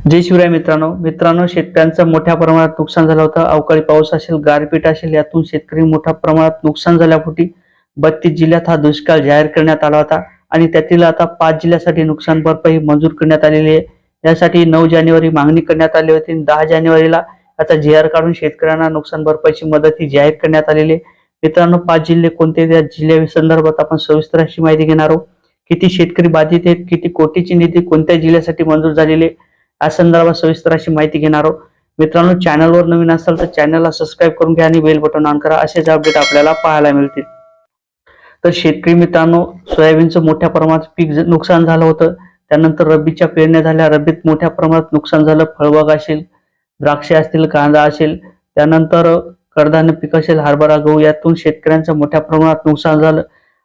जय शिवराय मित्रांनो. मित्रांनो शेतकऱ्यांचं मोठ्या प्रमाणात नुकसान झालं होतं. अवकाळी पाऊस असेल गारपीट असेल यातून शेतकरी मोठ्या प्रमाणात नुकसान झाल्यापोटी बत्तीस जिल्ह्यात हा दुष्काळ जाहीर करण्यात आला होता आणि त्यातील आता पाच जिल्ह्यासाठी नुकसान भरपाई मंजूर करण्यात आलेली आहे. यासाठी नऊ जानेवारी मागणी करण्यात आली होती आणि दहा जानेवारीला आता जी आर काढून शेतकऱ्यांना नुकसान भरपाईची मदत ही जाहीर करण्यात आलेली आहे. मित्रांनो पाच जिल्हे कोणते त्या जिल्ह्या संदर्भात आपण सविस्तर अशी माहिती घेणार आहोत. किती शेतकरी बाधित आहेत? किती कोटीची निधी कोणत्या जिल्ह्यासाठी मंजूर झालेली आहे? या संदर्भात सविस्तर अशी माहिती घेणार आहोत. मित्रांनो चॅनलवर नवीन असाल तर चॅनलला सबस्क्राईब करून घ्या आणि बेल बटन ऑन करा. असेच अपडेट आपल्याला पाहायला मिळतील. तर शेतकरी मित्रांनो सोयाबीनचं मोठ्या प्रमाणात पीक नुकसान झालं होतं. त्यानंतर रब्बीच्या पेरण्या झाल्या. रब्बीत मोठ्या प्रमाणात नुकसान झालं. फळबाग असेल द्राक्षे असतील कांदा असेल. त्यानंतर कडधान्य पीक असेल हरभरा गहू यातून शेतकऱ्यांचं मोठ्या प्रमाणात नुकसान झालं.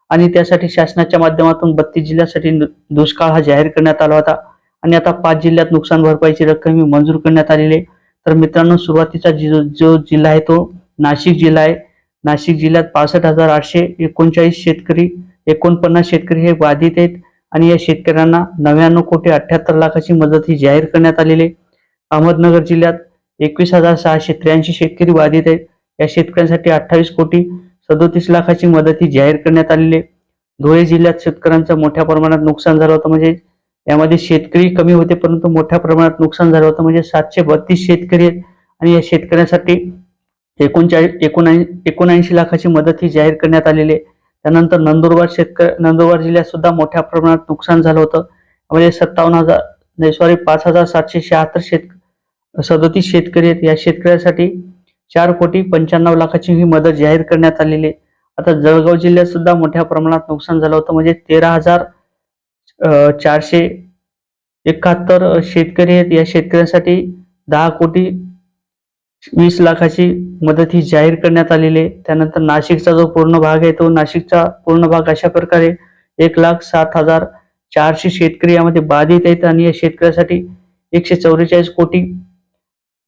आणि त्यासाठी शासनाच्या माध्यमातून बत्तीस जिल्ह्यासाठी दुष्काळ हा जाहीर करण्यात आला होता. आणि आता पाच जिल्ह्यात नुकसान भरपाईची रक्कम ही मंजूर करण्यात आलेली आहे. तर मित्रांनो सुरुवातीचा जो जो जिल्हा आहे तो नाशिक जिल्हा आहे. नाशिक जिल्ह्यात पासष्ट हजार आठशे एकोणचाळीस शेतकरी एकोणपन्नास शेतकरी हे बाधित आहेत आणि या शेतकऱ्यांना नव्याण्णव कोटी अठ्याहत्तर लाखाची मदत ही जाहीर करण्यात आलेली आहे. अहमदनगर जिल्ह्यात एकवीस हजार सहाशे त्र्याऐंशी शेतकरी बाधित आहेत. या शेतकऱ्यांसाठी अठ्ठावीस कोटी सदोतीस लाखाची मदत ही जाहीर करण्यात आलेली आहे. धुळे जिल्ह्यात शेतकऱ्यांचं मोठ्या प्रमाणात नुकसान झालं होतं म्हणजे यामध्ये शेतकरी कमी होते परंतु मोठ्या प्रमाणात नुकसान झालं होतं. म्हणजे सातशे बत्तीस शेतकरी आहेत आणि या शेतकऱ्यांसाठी एकोणचाळीस एकोणऐंशी एकोणऐंशी लाखाची मदत ही जाहीर करण्यात आलेली आहे. त्यानंतर नंदुरबार शेतकरी नंदुरबार जिल्ह्यात सुद्धा मोठ्या प्रमाणात नुकसान झालं होतं. म्हणजे सत्तावन्न हजार नाही सॉरी पाच हजार सातशे शहात्तर शेत सदोतीस शेतकरी आहेत. या शेतकऱ्यासाठी चार कोटी पंच्याण्णव लाखाची ही मदत जाहीर करण्यात आलेली आहे. आता जळगाव जिल्ह्यात सुद्धा मोठ्या प्रमाणात नुकसान झालं होतं. म्हणजे तेरा हजार चारशे एकाहत्तर शेतकरी आहेत. या शेतकऱ्यांसाठी दहा कोटी वीस लाखाची मदत ही जाहीर करण्यात आलेली आहे. त्यानंतर नाशिकचा जो पूर्ण भाग आहे तो नाशिकचा पूर्ण भाग अशा प्रकारे एक लाख सात हजार चारशे शेतकरी यामध्ये बाधित आहेत आणि या शेतकऱ्यासाठी एकशे चौवेचाळीस कोटी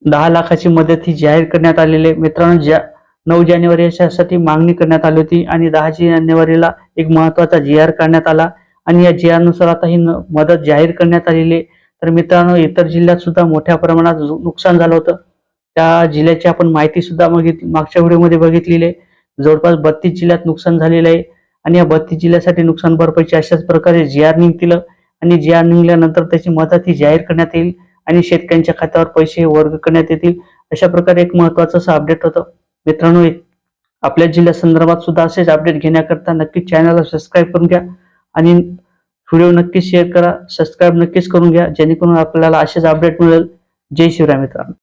दहा लाखाची मदत ही जाहीर करण्यात आलेली आहे. मित्रांनो ज्या नऊ जानेवारी याच्यासाठी मागणी करण्यात आली होती आणि दहा जानेवारीला एक महत्त्वाचा जी आर काढण्यात आला. आणि या जी आता ही न- मदत जाहीर करण्यात आलेली आहे. तर मित्रांनो इतर जिल्ह्यात सुद्धा मोठ्या प्रमाणात नुकसान झालं होतं. त्या जिल्ह्याची आपण माहिती सुद्धा मागच्या व्हिडिओमध्ये बघितलेली आहे. जवळपास बत्तीस जिल्ह्यात नुकसान झालेलं आहे. आणि या बत्तीस जिल्ह्यासाठी नुकसान भरपाईची अशाच प्रकारे जी आर निघतील आणि जी आर निघाल्यानंतर त्याची मदत ही जाहीर करण्यात येईल आणि शेतकऱ्यांच्या खात्यावर पैसे वर्ग करण्यात येतील. अशा प्रकारे एक महत्वाचं असं अपडेट होतं. मित्रांनो एक- आपल्या जिल्ह्या संदर्भात सुद्धा असेच अपडेट घेण्याकरता नक्कीच चॅनलला सबस्क्राईब करून घ्या. आणि व्हिडिओ नक्कीच शेअर करा सबस्क्राईब नक्कीच करून घ्या जेणेकरून आपल्याला असेच अपडेट मिळेल. जय शिवराय मित्रांनो.